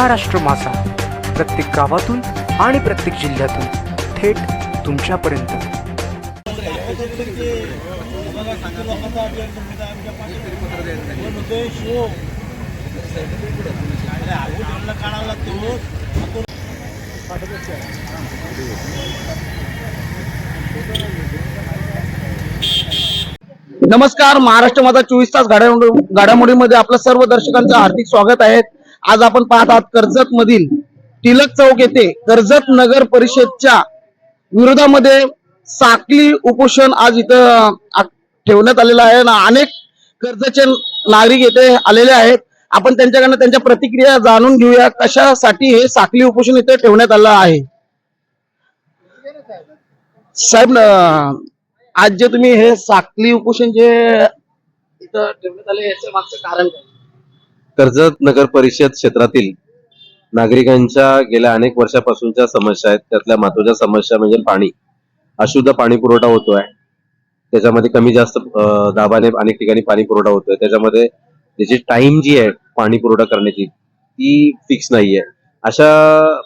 महाराष्ट्र मासा प्रत्येक गावातून आणि प्रत्येक जिल्ह्यातून थेट तुमच्यापर्यंत. नमस्कार महाराष्ट्र माझा चोवीस तास घडामोडी घडामोडीमध्ये आपलं सर्व दर्शकांचं हार्दिक स्वागत आहे. आज आपण पाहत आहात कर्जत मधील टिलक चौक येथे कर्जत नगर परिषदच्या विरोधामध्ये साखली उपोषण आज इथं ठेवण्यात आलेलं आहे आणि अनेक कर्जचे नागरिक येथे आलेले आहेत. आपण त्यांच्याकडनं त्यांच्या प्रतिक्रिया जाणून घेऊया कशासाठी हे साखली उपोषण इथे ठेवण्यात आलं आहे. साहेब आज जे तुम्ही हे साखली उपोषण जे इथं ठेवण्यात आले याच्या मागचं कारण काय? कर्जत नगर परिषद क्षेत्रातील नागरिकांच्या गेल्या अनेक वर्षापासूनच्या समस्या आहेत. त्यातल्या महत्त्वाच्या समस्या म्हणजे पाणी. अशुद्ध पाणी पुरवठा होतोय. त्याच्यामध्ये कमी जास्त दाबाने अनेक ठिकाणी पाणी पुरवठा होतोय. त्याच्यामध्ये त्याची टाइम जी आहे पाणी पुरवठा करण्याची ती फिक्स नाहीये. अशा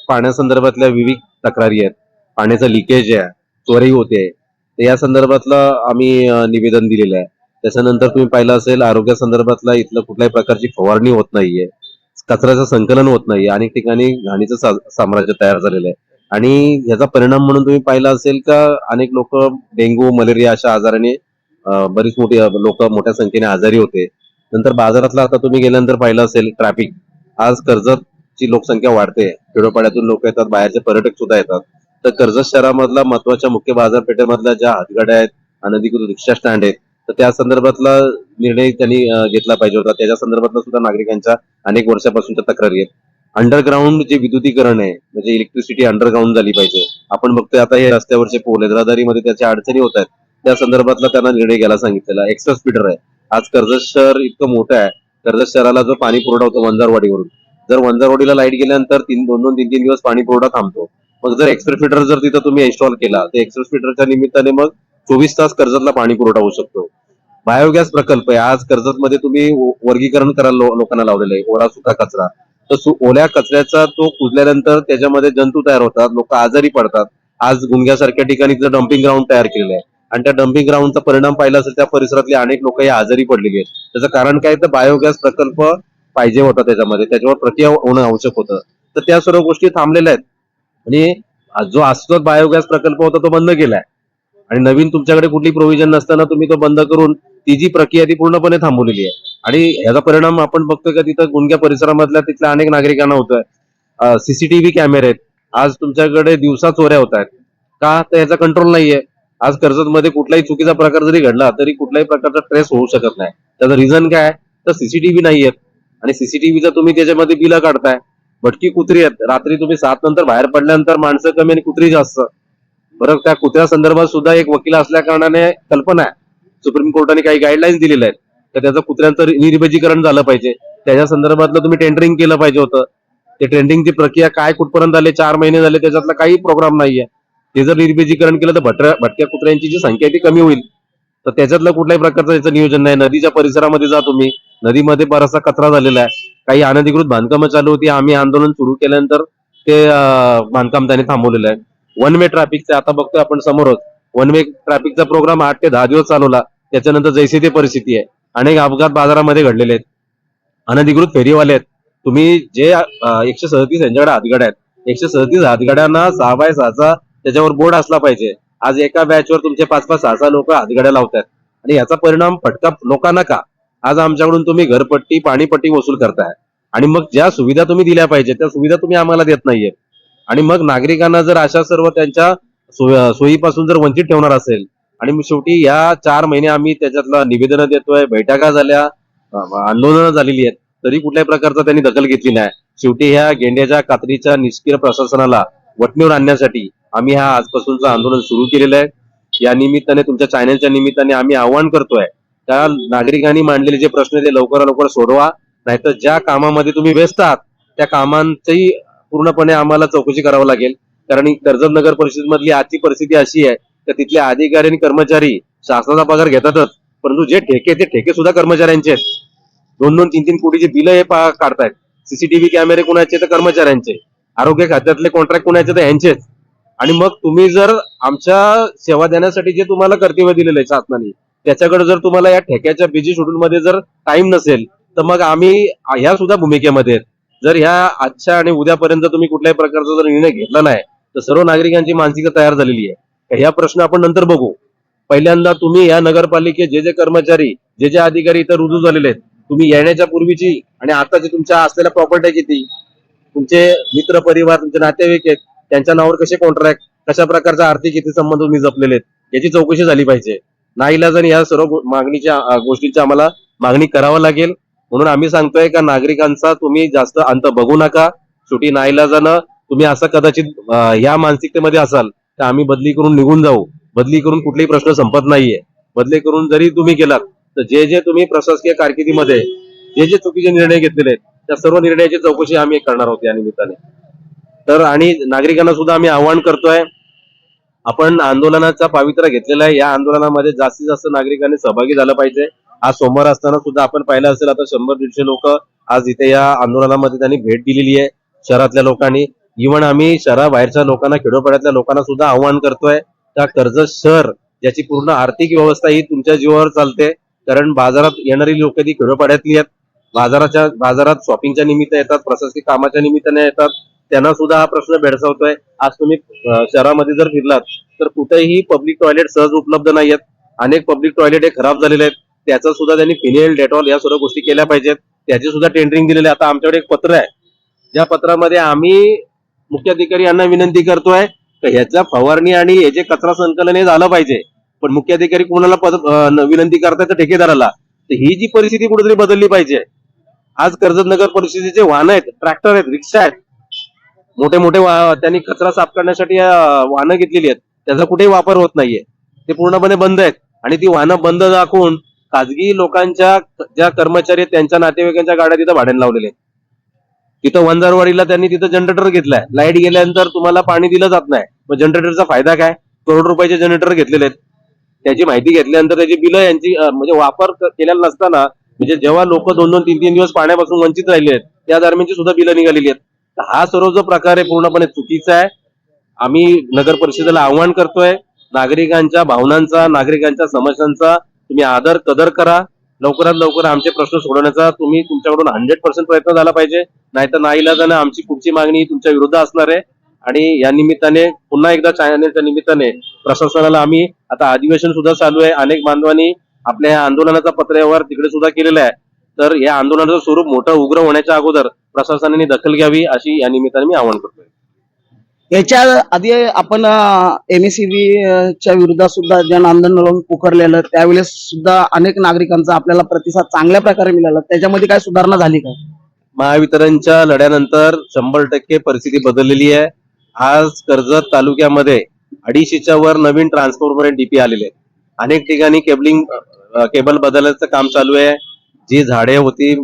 पाण्यासंदर्भातल्या विविध तक्रारी आहेत. पाण्याचं लिकेज आहे. चोरी होते. या संदर्भातलं आम्ही निवेदन दिलेलं आहे. त्याच्यानंतर तुम्ही पाहिलं असेल आरोग्यासंदर्भातला इथलं कुठल्याही प्रकारची फवारणी होत नाहीये. कचऱ्याचं संकलन होत नाहीये. अनेक ठिकाणी घाणीचं साम्राज्य तयार झालेलं आहे. आणि याचा परिणाम म्हणून तुम्ही पाहिला असेल का अनेक लोक डेंग्यू मलेरिया अशा आजाराने बरीच मोठी लोक मोठ्या संख्येने आजारी होते. नंतर बाजारातला आता तुम्ही गेल्यानंतर पाहिलं असेल ट्रॅफिक. आज कर्जतची लोकसंख्या वाढते. खेडोपाड्यातून लोक येतात बाहेरचे पर्यटक सुद्धा येतात. तर कर्जत शहरामधला महत्त्वाच्या मुख्य बाजारपेठेमधल्या ज्या हातगाड्या आहेत अनधिकृत रिक्षा स्टँड आहेत तर त्या संदर्भातला निर्णय त्यांनी घेतला पाहिजे होता. त्याच्या संदर्भातला सुद्धा नागरिकांच्या अनेक वर्षापासूनच्या तक्रारी आहेत. अंडरग्राऊंड जे विद्युतीकरण आहे म्हणजे इलेक्ट्रिसिटी अंडरग्राऊंड झाली पाहिजे. आपण बघतोय आता हे रस्त्यावरचे पोल आहेत. रहदारीमध्ये त्याच्या अडचणी होत आहेत. त्या संदर्भातला त्यांना निर्णय घ्यायला सांगितलेला एक्सप्रेस स्पीडर आहे. आज कर्जत शहर इतकं मोठं आहे. कर्जत शहराला जो पाणी पुरवठा होतो वंजारवाडीवरून. जर वंजारवाडीला लाइट गेल्यानंतर तीन दोन दोन तीन तीन दिवस पाणी पुरवठा थांबतो. मग जर एक्सप्रेस फिटर जर तिथं तुम्ही इन्स्टॉल केला तर एक्सप्रेस फिटरच्या निमित्ताने मग चोवीस तास कर्जतला पाणी पुरवठा होऊ शकतो. बायोगॅस प्रकल्प आहे. आज कर्जतमध्ये तुम्ही वर्गीकरण करायला लो- लोकांना लावलेलं आहे. ओला सुका कचरा. तर ओल्या कचऱ्याचा तो कुजल्यानंतर त्याच्यामध्ये जंतू तयार होतात. लोक आजारी पडतात. आज गुंग्यासारख्या ठिकाणी डम्पिंग ग्राउंड तयार केलेलं आहे. आणि त्या डम्पिंग ग्राउंडचा परिणाम पाहिला असेल त्या परिसरातले अनेक लोक हे आजारी पडलेली आहेत. त्याचं कारण काय? तर बायोगॅस प्रकल्प पाहिजे होता त्याच्यामध्ये. त्याच्यावर प्रक्रिया होणं आवश्यक होतं. तर त्या सर्व गोष्टी थांबलेल्या आहेत. आणि जो अस्तित्वात बायोगॅस प्रकल्प होता तो बंद केलाय. आणि नवीन तुमच्याकडे कुठली प्रोव्हिजन नसताना तुम्ही तो बंद करून ती जी प्रक्रिया ती पूर्णपणे थांबवलेली आहे. आणि याचा परिणाम आपण बघतोय का तिथं गुंग्या परिसरामधल्या तिथल्या अनेक नागरिकांना होतोय. सीसीटीव्ही कॅमेरे आहेत. आज तुमच्याकडे दिवसा चोऱ्या होत आहेत. का? तर याचा कंट्रोल नाहीये. आज कर्जतमध्ये कुठलाही चुकीचा प्रकार जरी घडला तरी कुठल्याही प्रकारचा ट्रेस होऊ शकत नाही. त्याचं रिझन काय तर सीसीटीव्ही नाही आहेत आणि सीसीटीव्हीचा तुम्ही त्याच्यामध्ये बिलं काढताय भटकी कुत्री आहेत. रात्री तुम्ही सात नंतर बाहेर पडल्यानंतर माणसं कमी आणि कुत्री जास्त. बरं त्या कुत्र्या संदर्भात सुद्धा एक वकील असल्या कारणाने कल्पना आहे. सुप्रीम कोर्टाने काही गाईडलाईन्स दिलेल्या आहेत. तर त्याचं कुत्र्यांचं निर्विभजीकरण झालं पाहिजे. त्याच्या संदर्भातलं तुम्ही टेंडरिंग केलं पाहिजे होतं. ते टेंडरिंगची प्रक्रिया काय कुठपर्यंत आले चार महिने झाले त्याच्यातला काही प्रोग्राम नाहीये. ते जर निर्विभजीकरण केलं तर भटऱ्या भटक्या कुत्र्यांची जी संख्या ती कमी होईल. तर त्याच्यातलं कुठल्याही प्रकारचं याचं नियोजन नाही. नदीच्या परिसरामध्ये जा तुम्ही. नदीमध्ये बराचसा कचरा झालेला आहे. काही अनधिकृत बांधकामं चालू होती. आम्ही आंदोलन सुरू केल्यानंतर ते बांधकाम त्याने थांबवलेलं आहे. वन वे ट्रॅफिकचे आता बघतोय आपण समोरच. वन वे ट्रॅफिकचा प्रोग्राम आठ ते दहा दिवस चालवला त्याच्यानंतर जैसे ते परिस्थिती आहे. अनेक अपघात बाजारामध्ये घडलेले आहेत. अनधिकृत फेरीवाले आहेत. तुम्ही जे एकशे सदतीस यांच्याकडे हातगाड्या आहेत एकशे सदतीस हातगाड्यांना सहा बाय सहाचा त्याच्यावर बोर्ड असला पाहिजे. आज एका बॅचवर तुमचे पाच पाच सहा सहा लोक हातगाड्या लावतात आणि याचा परिणाम फटका लोकांना का आज आमच्याकडून तुम्ही घरपट्टी पाणीपट्टी वसूल करताय. आणि मग ज्या सुविधा तुम्ही दिल्या पाहिजे त्या सुविधा तुम्ही आम्हाला देत नाहीये आणि मग नागरिकांना जर अशा सर्व त्यांच्या सोयीपासून जर वंचित ठेवणार असेल आणि मग शेवटी या चार महिने आम्ही त्याच्यातला निवेदनं देतोय बैठका झाल्या आंदोलनं झालेली आहेत तरी कुठल्याही प्रकारचा त्यांनी दखल घेतली नाही. शेवटी ह्या गेंड्याच्या कात्रीच्या निष्क्रिय प्रशासनाला वटणीवर आणण्यासाठी आम्ही हा आजपासूनचं आंदोलन सुरू केलेलं आहे. या निमित्ताने तुमच्या चॅनलच्या निमित्ताने आम्ही आवाहन करतोय त्या नागरिकांनी मांडलेले जे प्रश्न ते लवकरात लवकर सोडवा नाहीतर ज्या कामामध्ये तुम्ही व्यस्त आहात त्या कामांचंही पूर्णपणे आम्हाला चौकशी करावं लागेल. कारण कर्जत नगर परिषद मधली आजची परिस्थिती अशी आहे तर तिथले अधिकारी आणि कर्मचारी शासनाचा पगार घेतातच. परंतु जे ठेके ते ठेके सुद्धा कर्मचाऱ्यांचे आहेत. दोन दोन तीन तीन कोटीचे बिल हे काढतायत. सीसीटीव्ही कॅमेरे कुणाचे तर कर्मचाऱ्यांचे आरोग्य खात्यातले कॉन्ट्रॅक्ट कुणाचे तर यांचेच आणि मग तुम्ही जर आमच्या सेवा देण्यासाठी जे तुम्हाला कर्तव्य दिलेलं आहे शासनाने त्याच्याकडे जर तुम्हाला या ठेक्याच्या बिझी शेड्यूल मध्ये जर टाइम नसेल तर मग आम्ही ह्या सुद्धा भूमिकेमध्ये आहेत. जर ह्या आजच्या आणि उद्यापर्यंत तुम्ही कुठल्याही प्रकारचा जर निर्णय घेतला नाही तर सर्व नागरिकांची मानसिकता तयार झालेली आहे. ह्या प्रश्न आपण नंतर बघू. पहिल्यांदा तुम्ही या नगरपालिकेत जे जे कर्मचारी जे जे अधिकारी इथं रुजू झालेले आहेत तुम्ही येण्याच्या पूर्वीची आणि आताची तुमच्या असलेल्या प्रॉपर्टी किती तुमचे मित्र परिवार तुमचे नातेवाईक आहेत त्यांच्या नावावर कसे कॉन्ट्रॅक्ट कशा प्रकारचा आर्थिक हिती संबंध तुम्ही जपलेले आहेत याची चौकशी झाली पाहिजे. नाईलाजाने या सर्व मागणीच्या गोष्टींची आम्हाला मागणी करावं लागेल म्हणून आम्ही सांगतोय का नागरिकांचा तुम्ही जास्त अंत बघू नका. सुटी नाहीला जाणं. तुम्ही असं कदाचित ह्या या मानसिकतेमध्ये असाल तर आम्ही बदली करून निघून जाऊ. बदली करून कुठलाही प्रश्न संपत नाहीये. बदली करून जरी तुम्ही गेलात तर जे जे तुम्ही प्रशासकीय कारकिर्दीमध्ये जे जे चुकीचे निर्णय घेतलेले त्या सर्व निर्णयाची चौकशी आम्ही करणार आहोत या निमित्ताने. तर आणि नागरिकांना सुद्धा आम्ही आवाहन करतोय आपण आंदोलनाचा पावित्र्य घेतलेला आहे. या आंदोलनामध्ये जास्तीत जास्त नागरिकांनी सहभागी झालं पाहिजे. आज सोमवार असताना सुद्धा आपण पाहिलं असेल आता शंभर दीडशे लोक आज इथे या आंदोलनामध्ये त्यांनी भेट दिलेली आहे शहरातल्या लोकांनी. इव्हन आम्ही शहराबाहेरच्या लोकांना खेडोपाड्यातल्या लोकांना सुद्धा आव्हान करतोय का कर्जत शहर ज्याची पूर्ण आर्थिक व्यवस्था ही तुमच्या जीवावर चालते. कारण बाजारात येणारी लोक ती खेडोपाड्यातली आहेत. बाजाराच्या बाजारात शॉपिंगच्या निमित्त येतात प्रशासकीय कामाच्या निमित्ताने येतात. त्यांना सुद्धा हा प्रश्न भेडसावतोय. आज तुम्ही शहरामध्ये जर फिरलात तर कुठेही पब्लिक टॉयलेट सहज उपलब्ध नाही आहेत अनेक पब्लिक टॉयलेट हे खराब झालेले आहेत. त्याचा सुद्धा त्यांनी फिनेल डेटॉल या सर्व गोष्टी केल्या पाहिजेत. त्याची सुद्धा टेंडरिंग दिलेली आता आमच्याकडे एक पत्र आहे. ज्या पत्रामध्ये आम्ही मुख्याधिकारी यांना विनंती करतोय तर फवारणी आणि हे जे कचरा संकलन हे झालं पाहिजे. पण मुख्याधिकारी कोणाला विनंती करताय तर ठेकेदाराला. तर ही जी परिस्थिती कुठेतरी बदलली पाहिजे. आज कर्जत नगर परिस्थितीचे वाहन आहेत ट्रॅक्टर आहेत रिक्षा आहेत. मोठे मोठे त्यांनी कचरा साफ करण्यासाठी वाहनं घेतलेली आहेत. त्याचा कुठेही वापर होत नाहीये. ते पूर्णपणे बंद आहेत. आणि ती वाहनं बंद दाखवून खाजगी लोकांच्या ज्या कर्मचारी आहेत त्यांच्या नातेवाईकांच्या गाड्या तिथं भाड्याने लावलेल्या आहेत. तिथं वंजारवाडीला त्यांनी तिथं जनरेटर घेतलाय. लाइट गेल्यानंतर तुम्हाला पाणी दिलं जात नाही. मग जनरेटरचा फायदा काय? करोड रुपयाचे जनरेटर घेतलेले आहेत. त्याची माहिती घेतल्यानंतर त्याची बिलं यांची म्हणजे वापर केलेला नसताना म्हणजे जेव्हा लोक दोन दोन तीन तीन दिवस पाण्यापासून वंचित राहिले आहेत त्या दरम्यानची सुद्धा बिलं निघालेली आहेत. तर हा सर्व जो प्रकार आहे पूर्णपणे चुकीचा आहे. आम्ही नगर परिषदेला आव्हान करतोय. नागरिकांच्या भावनांचा नागरिकांच्या समस्यांचा तुम्ही आदर कदर करा. लवकरात लवकर आमचे प्रश्न सोडवण्याचा तुम्ही तुमच्याकडून हंड्रेड पर्सेंट प्रयत्न झाला पाहिजे. नाहीतर नाईलाजानं आमची पुढची मागणी तुमच्या विरुद्ध असणार आहे. आणि या निमित्ताने पुन्हा एकदा चॅनलच्या निमित्ताने प्रशासनाला आम्ही आता अधिवेशन सुद्धा चालू आहे. अनेक बांधवांनी आपल्या या आंदोलनाचा पत्र्यावर तिकडे सुद्धा केलेला आहे. तर या आंदोलनाचं स्वरूप मोठं उग्र होण्याच्या अगोदर प्रशासनाने दखल घ्यावी अशी या निमित्ताने मी आवाहन करतोय. याच्या आधी आपण एमएससीबी च्या विरोधात सुद्धा जन आंदोलन पुकारलेलं त्यावेळेस सुद्धा अनेक नागरिकांचा आपल्याला प्रतिसाद चांगल्या प्रकारे मिळाला. त्याच्यामध्ये काय सुधारणा झाली का? महावितरणच्या लढ्यानंतर शंभर टक्के परिस्थिती बदललेली आहे. आज कर्जत तालुक्यामध्ये अडीचशेच्या वर नवीन ट्रान्सफॉर्मर डीपी आलेले अनेक ठिकाणी केबलिंग केबल बदलायचं काम चालू आहे. जी झाडे होती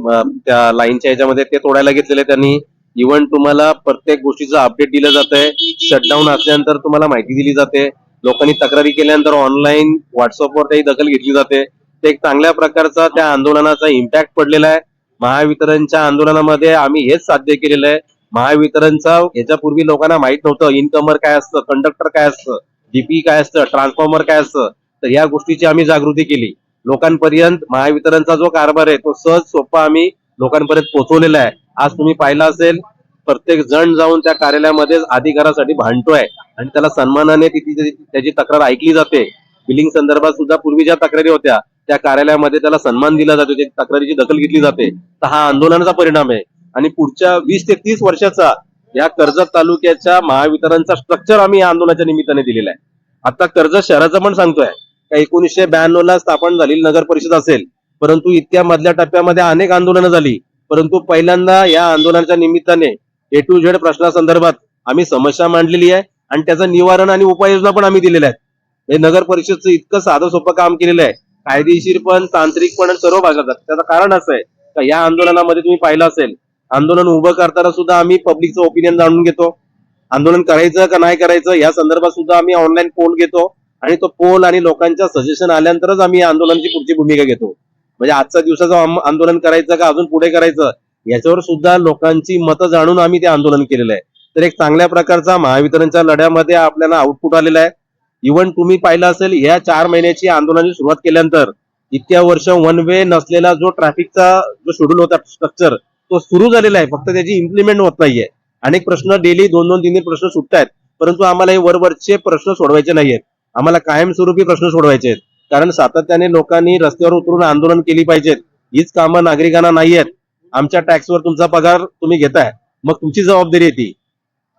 त्या लाईनच्या याच्यामध्ये ते तोडायला घेतलेले त्यांनी. इव्हन तुम्हाला प्रत्येक गोष्टीचं अपडेट दिलं जात आहे शटडाऊन असल्यानंतर तुम्हाला माहिती दिली जाते. लोकांनी तक्रारी केल्यानंतर ऑनलाईन व्हॉट्सअपवर त्याही दखल घेतली जाते. ते एक चांगल्या प्रकारचा त्या आंदोलनाचा इम्पॅक्ट पडलेला आहे. महावितरणच्या आंदोलनामध्ये आम्ही हेच साध्य केलेलं आहे. महावितरणचा याच्यापूर्वी लोकांना माहीत नव्हतं इनकमर काय असतं कंडक्टर काय असतं डीपी काय असतं ट्रान्सफॉर्मर काय असतं. तर या गोष्टीची आम्ही जागृती केली. लोकांपर्यंत महावितरणचा जो कारभार आहे तो सहज सोपा आम्ही लोकांपर्यंत पोहोचवलेला आहे. आज तुम्ही पाहिला असेल प्रत्येक जण जाऊन त्या कार्यालयामध्ये अधिकारासाठी भांडतोय. आणि त्याला सन्मानाने त्याची तक्रार ऐकली जाते. बिलिंग संदर्भात सुद्धा पूर्वी ज्या तक्रारी होत्या त्या कार्यालयामध्ये त्याला सन्मान दिला जातो. त्या तक्रारीची दखल घेतली जाते. तर हा आंदोलनाचा परिणाम आहे. आणि पुढच्या वीस ते तीस वर्षाचा या कर्जत तालुक्याच्या महावितरणचा स्ट्रक्चर आम्ही या आंदोलनाच्या निमित्ताने दिलेला आहे. आता कर्जत शहराचं पण सांगतोय. का एकोणीसशे ब्याण्णव ला स्थापन झालेली नगर परिषद असेल. परंतु इतक्या मधल्या टप्प्यामध्ये अनेक आंदोलनं झाली. परंतु पहिल्यांदा या आंदोलनाच्या निमित्ताने ए टू झेड प्रश्नासंदर्भात आम्ही समस्या मांडलेली आहे आणि त्याचं निवारण आणि उपाययोजना पण आम्ही दिलेल्या आहेत. हे नगर परिषदचं इतकं साधं सोपं काम केलेलं आहे. कायदेशीर पण तांत्रिक पण सर्व भागात. त्याचं कारण असं आहे का या आंदोलनामध्ये तुम्ही पाहिलं असेल आंदोलन उभं करताना सुद्धा आम्ही पब्लिकचं ओपिनियन जाणून घेतो. आंदोलन करायचं का नाही करायचं या संदर्भात सुद्धा आम्ही ऑनलाईन पोल घेतो आणि तो पोल आणि लोकांच्या सजेशन आल्यानंतरच आम्ही या आंदोलनाची पुढची भूमिका घेतो. म्हणजे आजचा दिवसाचं आंदोलन करायचं का अजून पुढे करायचं? याच्यावर सुद्धा लोकांची मतं जाणून आम्ही ते आंदोलन केलेलं आहे. तर एक चांगल्या प्रकारचा महावितरणच्या लढ्यामध्ये आपल्याला आउटपुट आलेला आहे. इव्हन तुम्ही पाहिलं असेल या चार महिन्याची आंदोलनाची सुरुवात केल्यानंतर इतक्या वर्ष वन वे नसलेला जो ट्रॅफिकचा जो शेड्यूल होता स्ट्रक्चर तो सुरू झालेला आहे. फक्त त्याची इम्प्लिमेंट होत नाहीये. अनेक प्रश्न डेली दोन दोन तीन तीन प्रश्न सुटत आहेत परंतु आम्हाला हे वरवरचे प्रश्न सोडवायचे नाहीयेत. आम्हाला कायमस्वरूपी प्रश्न सोडवायचे आहेत. कारण सातत्याने लोकांनी रस्त्यावर उतरून आंदोलन केली पाहिजेत. हीच कामं नागरिकांना नाही आहेत. आमच्या टॅक्सवर तुमचा पगार तुम्ही घेताय. मग तुमची जबाबदारी आहे ती.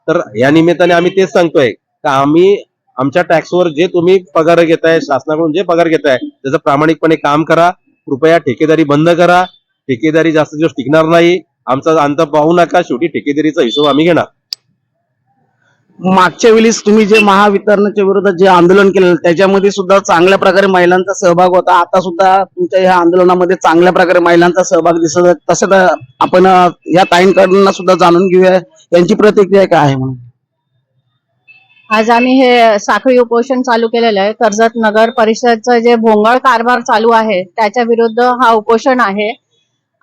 तर या निमित्ताने आम्ही तेच सांगतोय का आम्ही आमच्या टॅक्सवर जे तुम्ही पगार घेताय शासनाकडून जे पगार घेताय त्याचं प्रामाणिकपणे काम करा. कृपया ठेकेदारी बंद करा. ठेकेदारी जास्त दिवस टिकणार नाही. आमचा अंत पाहू नका. शेवटी ठेकेदारीचा हिशोब आम्ही घेणार. मागच्या वेळेस तुम्ही जे महावितरणाच्या विरोधात जे आंदोलन केलं त्याच्यामध्ये सुद्धा चांगल्या प्रकारे महिलांचा सहभाग होता. आता सुद्धा तुमच्या या आंदोलनामध्ये चांगल्या प्रकारे महिलांचा सहभाग दिसत आहे. तसं तर आपण या ताईंकडून सुद्धा जाणून घेऊया. यांची प्रतिक्रिया काय आहे म्हणून? आज आम्ही हे साखळी उपोषण चालू केलेलं आहे. कर्जत नगर परिषदचं जे भोंगळ कारभार चालू आहे त्याच्या विरुद्ध हा उपोषण आहे.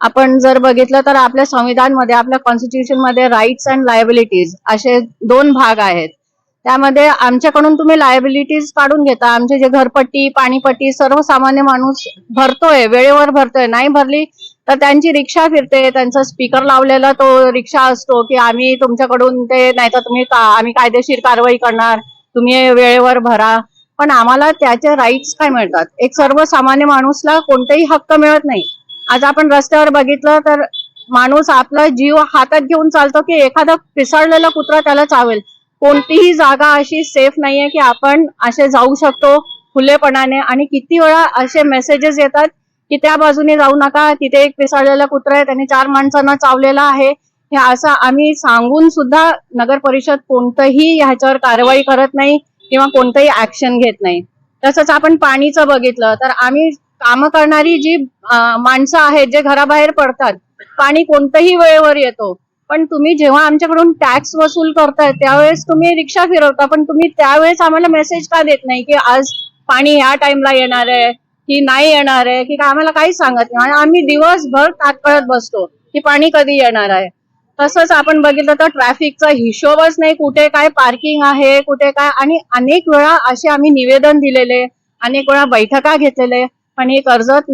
आपण जर बघितलं तर आपल्या संविधानमध्ये आपल्या कॉन्स्टिट्यूशनमध्ये राईट्स अँड लायबिलिटीज असे दोन भाग आहेत. त्यामध्ये आमच्याकडून तुम्ही लायबिलिटीज काढून घेता. आमचे जे घरपट्टी पाणीपट्टी सर्वसामान्य माणूस भरतोय वेळेवर भरतोय नाही भरली तर त्यांची रिक्षा फिरते त्यांचा स्पीकर लावलेला तो रिक्षा असतो की आम्ही तुमच्याकडून ते नाही तर तुम्ही का- आम्ही कायदेशीर कारवाई करणार तुम्ही वेळेवर भरा. पण आम्हाला त्याचे राईट्स काय मिळतात? एक सर्वसामान्य माणूसला कोणतेही हक्क मिळत नाही. आज आपण रस्त्यावर बघितलं तर माणूस आपला जीव हातात घेऊन चालतो की एखादा पिसाळलेला कुत्रा त्याला चावेल. कोणतीही जागा अशी सेफ नाहीये की आपण असे जाऊ शकतो खुलेपणाने आणि किती वेळा असे मेसेजेस येतात की त्या बाजूने जाऊ नका तिथे एक पिसाळलेला कुत्रा आहे त्याने चार माणसांना चावलेला आहे. हे असं आम्ही सांगून सुद्धा नगर परिषद कोणतंही ह्याच्यावर कारवाई करत नाही किंवा कोणतंही ऍक्शन घेत नाही. तसंच आपण पाणीचं बघितलं तर आम्ही काम करणारी जी माणसं आहेत जे घराबाहेर पडतात पाणी कोणतंही वेळेवर येतो पण तुम्ही जेव्हा आमच्याकडून टॅक्स वसूल करताय त्यावेळेस तुम्ही रिक्षा फिरवता पण तुम्ही त्यावेळेस आम्हाला मेसेज का देत नाही की आज पाणी या टाइमला येणार आहे की नाही येणार आहे की काय आम्हाला काही सांगत नाही. आणि आम्ही दिवसभर ताटकळत बसतो की पाणी कधी येणार आहे. तसंच आपण बघितलं तर ट्रॅफिकचा हिशोबच नाही कुठे काय पार्किंग आहे कुठे काय. आणि अनेक वेळा असे आम्ही निवेदन दिलेले अनेक वेळा बैठका घेतलेले पण हे कर्जत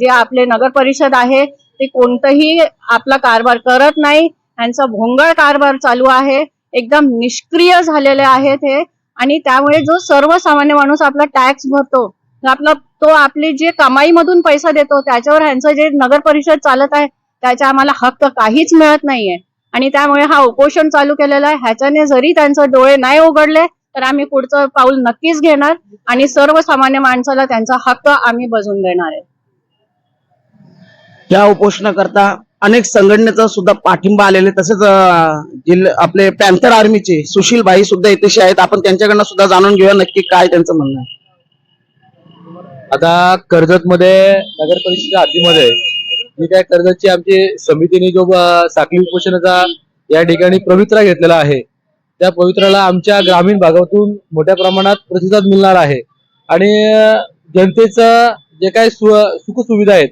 जे आपले नगर परिषद आहे ते कोणतंही आपला कारभार करत नाही. त्यांचा भोंगळ कारभार चालू आहे. एकदम निष्क्रिय झालेले आहेत हे. आणि त्यामुळे जो सर्वसामान्य माणूस आपला टॅक्स भरतो आपला तो आपली जे कमाईमधून पैसा देतो त्याच्यावर ह्यांचं जे नगर परिषद चालत आहे त्याचा आम्हाला हक्क काहीच मिळत नाहीये. आणि त्यामुळे हा उपोषण चालू केलेला आहे. ह्याच्याने जरी त्यांचे डोळे नाही उघडले तर आम्ही पुढचं पाऊल नक्कीच घेणार आणि सर्वसामान्य माणसाला त्यांचा हक्क आम्ही बजून देणार आहे. या उपोषणाकरता अनेक संघटनेचा सुद्धा पाठिंबा आलेले तसेच जिल्हा आपले पॅन्थर आर्मीचे सुशील भाई सुद्धा इथेशी आहेत. आपण त्यांच्याकडनं सुद्धा जाणून घेऊया नक्की काय त्यांचं म्हणणं आहे. आता कर्जत मध्ये नगर परिषदेच्या हद्दीमध्ये जी काय कर्जतची आमची समितीने जो साखळी उपोषणाचा या ठिकाणी पवित्रा घेतलेला आहे त्या पवित्राला आमच्या ग्रामीण भागातून मोठ्या प्रमाणात प्रतिसाद मिळणार आहे. आणि जनतेचं जे काही सु सुखसुविधा आहेत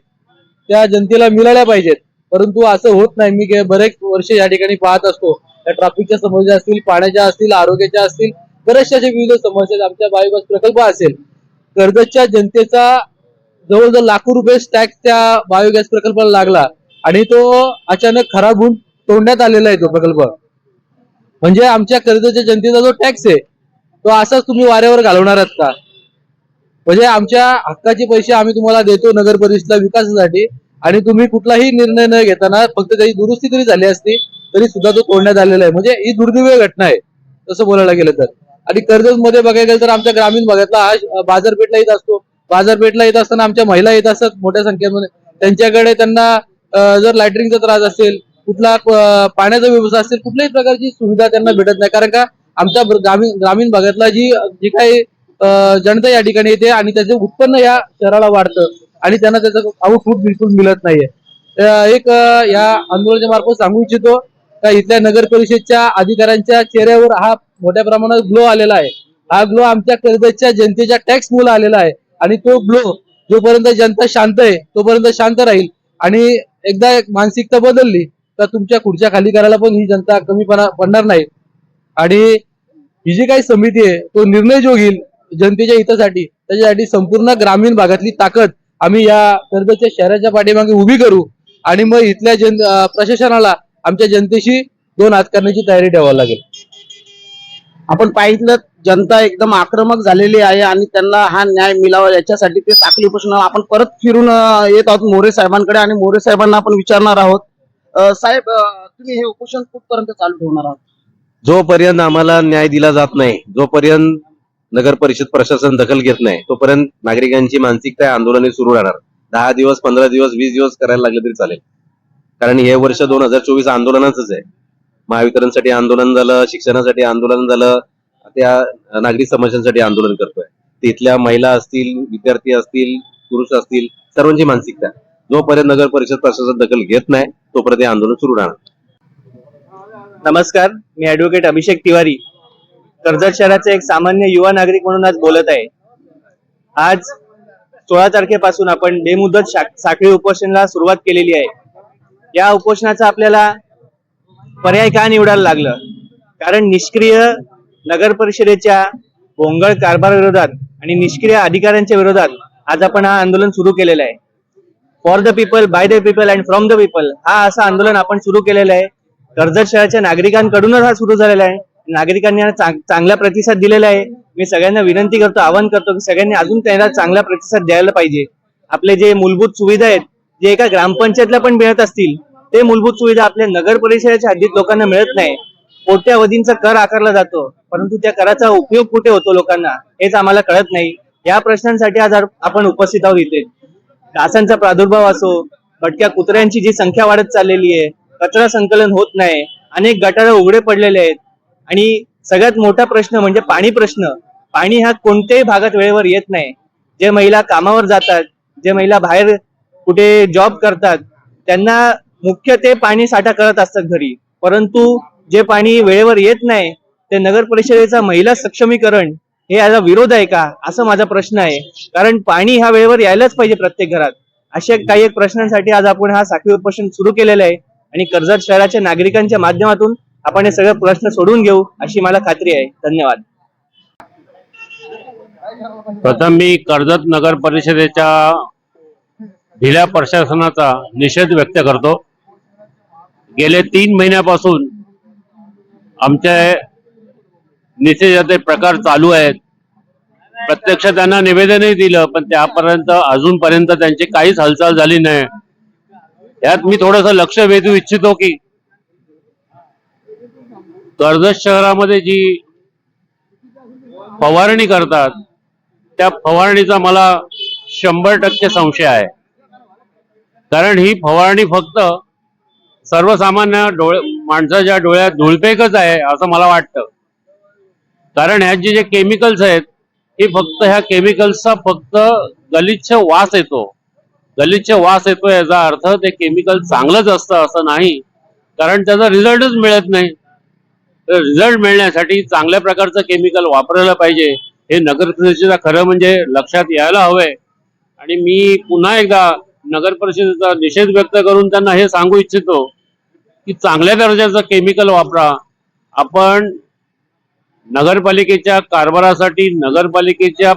त्या जनतेला मिळाल्या पाहिजेत. परंतु असं होत नाही. मी बरेच वर्ष या ठिकाणी पाहत असतो. त्या ट्राफिकच्या समस्या असतील पाण्याच्या असतील आरोग्याच्या असतील बऱ्याचशा अशा विविध समस्या आहेत. आमच्या बायोगॅस प्रकल्प असेल कर्जतच्या जनतेचा जवळजवळ लाखो रुपये टॅक्स त्या बायोगॅस प्रकल्पाला लागला. आणि तो अचानक खराब होऊन तोडण्यात आलेला आहे तो प्रकल्प. म्हणजे आमच्या कर्जाच्या जनतेचा जो टॅक्स आहे तो असाच तुम्ही वाऱ्यावर घालवणार आहात का? म्हणजे आमच्या हक्काचे पैसे आम्ही तुम्हाला देतो नगर परिषदेला विकासासाठी आणि तुम्ही कुठलाही निर्णय न घेताना फक्त त्याची दुरुस्ती जरी झाली असती तरी सुद्धा तो तोडण्यात आलेला आहे. म्हणजे ही दुर्दैवी घटना आहे तसं बोलायला गेलं तर. आणि कर्जत मध्ये बघायला गेलं तर आमच्या ग्रामीण भागातला हा बाजारपेठला येत असतो. बाजारपेठला येत असताना आमच्या महिला येत असतात मोठ्या संख्येमध्ये. त्यांच्याकडे त्यांना जर लायटरिंगचा त्रास असेल कुठला पाण्याचा व्यवस्था असेल कुठल्याही प्रकारची सुविधा त्यांना भेटत नाही. कारण का आमच्या ग्रामीण ग्रामीण भागातला जी जी काही जनता या ठिकाणी येते आणि त्याचे उत्पन्न या शहराला वाढतं आणि त्यांना त्याचं आउटपुट बिलकुल मिळत नाहीये. एक या आंदोलनाच्या मार्फत सांगू इच्छितो का इथल्या नगर परिषदच्या अधिकाऱ्यांच्या चेहऱ्यावर हा मोठ्या प्रमाणात ग्लो आलेला आहे. हा ग्लो आमच्या कर्जतच्या जनतेच्या टॅक्स मुळे आलेला आहे आणि तो ग्लो जोपर्यंत जनता शांत आहे तोपर्यंत शांत राहील आणि एकदा एक मानसिकता बदलली तर तुमच्या खुर्च्या खाली करायला पण ही जनता कमीपणा पडणार नाही. आणि ही जी काही समिती आहे तो निर्णय जो घेईल जनतेच्या हितासाठी त्याच्यासाठी संपूर्ण ग्रामीण भागातली ताकद आम्ही या कर्जच्या शहराच्या पाठीमागे उभी करू आणि मग इथल्या जन प्रशासनाला आमच्या जनतेशी दोन हात करण्याची तयारी ठेवावी लागेल. आपण पाहिलं जनता एकदम आक्रमक झालेली आहे आणि त्यांना हा न्याय मिळावा याच्यासाठी ते साखली प्रश्न. आपण परत फिरून येत आहोत मोरे साहेबांकडे आणि मोरे साहेबांना आपण विचारणार आहोत. साहेब तुम्ही हे उपोषण कुठपर्यंत चालू ठेवणार आहात? जोपर्यंत आम्हाला न्याय दिला जात नाही जोपर्यंत नगर परिषद प्रशासन दखल घेत नाही तोपर्यंत नागरिकांची मानसिकता आंदोलने सुरू राहणार. दहा दिवस पंधरा दिवस वीस दिवस करायला लागले तरी चालेल. कारण हे वर्ष दोन हजार चोवीस आंदोलनाच आहे. महावितरणसाठी आंदोलन झालं शिक्षणासाठी आंदोलन झालं त्या नागरिक समस्यांसाठी आंदोलन करतोय. तिथल्या महिला असतील विद्यार्थी असतील पुरुष असतील सर्वांची मानसिकता. आहे. जोपर्यंत नगर परिषद प्रशासन दखल घेत नाही तोपर्यंत हे आंदोलन सुरू राहणार. नमस्कार मी ऍडव्होकेट अभिषेक तिवारी. कर्जत शहराचे एक सामान्य युवा नागरिक म्हणून आज बोलत आहे. आज सोळा तारखेपासून आपण बेमुदत साखळी उपोषणाला सुरुवात केलेली आहे. या उपोषणाचा आपल्याला पर्याय का निवडायला लागलं? कारण निष्क्रिय नगर परिषदेच्या भोंगळ कारभार विरोधात आणि निष्क्रिय अधिकाऱ्यांच्या विरोधात आज आपण हा आंदोलन सुरू केलेलं आहे. For the people by the people and from the people हा असं आंदोलन आपण सुरू केलेलं आहे. कर्जत शहराच्या नागरिकांकडूनच हा सुरू झालेला आहे. नागरिकांनी चांगला प्रतिसाद दिलेला आहे. मी सगळ्यांना विनंती करतो आवाहन करतो की सगळ्यांनी अजून त्याला चांगला प्रतिसाद द्यायला पाहिजे. आपले जे मूलभूत सुविधा आहेत जे एका ग्रामपंचायतला पण मिळत असतील ते मूलभूत सुविधा आपल्या नगर परिषदेच्या हद्दीत लोकांना मिळत नाही. कोट्यावधींचा कर आकारला जातो. परंतु त्या कराचा उपयोग कुठे होतो लोकांना हेच आम्हाला कळत नाही. या प्रश्नांसाठी आज आपण उपस्थित आहोत इथे. डासांचा प्रादुर्भाव असो भटक्या कुत्र्यांची जी संख्या वाढत चाललेली आहे कचरा संकलन होत नाही अनेक गटार उघडे पडलेले आहेत. आणि सगळ्यात मोठा प्रश्न म्हणजे पाणी प्रश्न. पाणी हा कोणत्याही भागात वेळेवर येत नाही. जे महिला कामावर जातात जे महिला बाहेर कुठे जॉब करतात त्यांना मुख्य ते पाणी साठा करत असतात घरी. परंतु जे पाणी वेळेवर येत नाही ते नगर परिषदेचा महिला सक्षमीकरण हे याचा विरोध आहे का? असं माझा प्रश्न आहे. कारण पाणी ह्या वेळेवर यायलाच पाहिजे प्रत्येक घरात. अशा काही एक प्रश्नांसाठी आज आपण हा साखळी उपोषण सुरू केलेलं आहे. आणि कर्जत शहराच्या नागरिकांच्या माध्यमातून आपण हे सगळे प्रश्न सोडून घेऊ अशी मला खात्री आहे. धन्यवाद. प्रथम मी कर्जत नगर परिषदेच्या ढिल्या प्रशासनाचा निषेध व्यक्त करतो. गेले तीन महिन्यापासून आमच्या निषेधाचे प्रकार चालू आहेत. प्रत्यक्ष त्यांना निवेदनही दिलं पण त्यापर्यंत अजूनपर्यंत त्यांची काहीच हालचाल झाली नाही. यात मी थोडस लक्ष वेधू इच्छितो की कर्जत शहरामध्ये जी फवारणी करतात त्या फवारणीचा मला शंभर टक्के संशय आहे. कारण ही फवारणी फक्त सर्वसामान्य डोळे माणसाच्या डोळ्यात धुळपेकच आहे असं मला वाटतं. कारण ह्यात जे केमिकल्स आहेत हे फक्त ह्या केमिकल्सचा फक्त गलिच्छ वास येतो. गलिच्छ वास येतो याचा अर्थ ते केमिकल चांगलंच असतं असं नाही. कारण त्याचा रिझल्टच मिळत नाही. रिझल्ट मिळण्यासाठी चांगल्या प्रकारचं केमिकल वापरायला पाहिजे. हे नगर परिषदेला खरं म्हणजे लक्षात यायला हवंय. आणि मी पुन्हा एकदा नगर परिषदेचा निषेध व्यक्त करून त्यांना हे सांगू इच्छितो की चांगल्या दर्जाचं केमिकल वापरा. आपण नगरपालिकेच्या कारभारासाठी नगरपालिकेच्या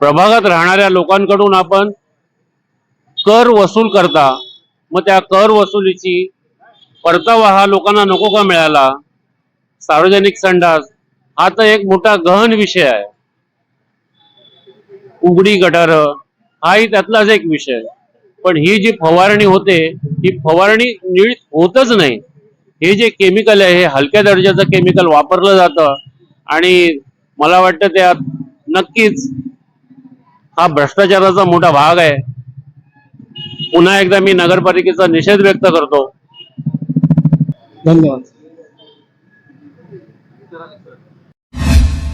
प्रभागात राहणाऱ्या लोकांकडून आपण कर वसूल करता मग त्या कर वसुलीची परतावा हा लोकांना नको का मिळाला सार्वजनिक संडास हा तर एक मोठा गहन विषय आहे. उघडी गटार हाही त्यातलाच एक विषय. पण ही जी फवारणी होते ही फवारणी नीट होतच नाही. हे जे केमिकल आहे हे हलक्या दर्जाचं केमिकल वापरलं जातं. आणि मला वाटतं त्यात नक्कीच हा भ्रष्टाचाराचा मोठा भाग आहे. पुन्हा एकदा मी नगरपालिकेचा निषेध व्यक्त करतो. धन्यवाद.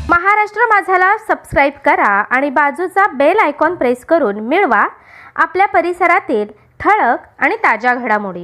महाराष्ट्र माझाला सबस्क्राईब करा आणि बाजूचा बेल आयकॉन प्रेस करून मिळवा. आपल्या परिसरातील ठळक आणि ताज्या घडामोडी.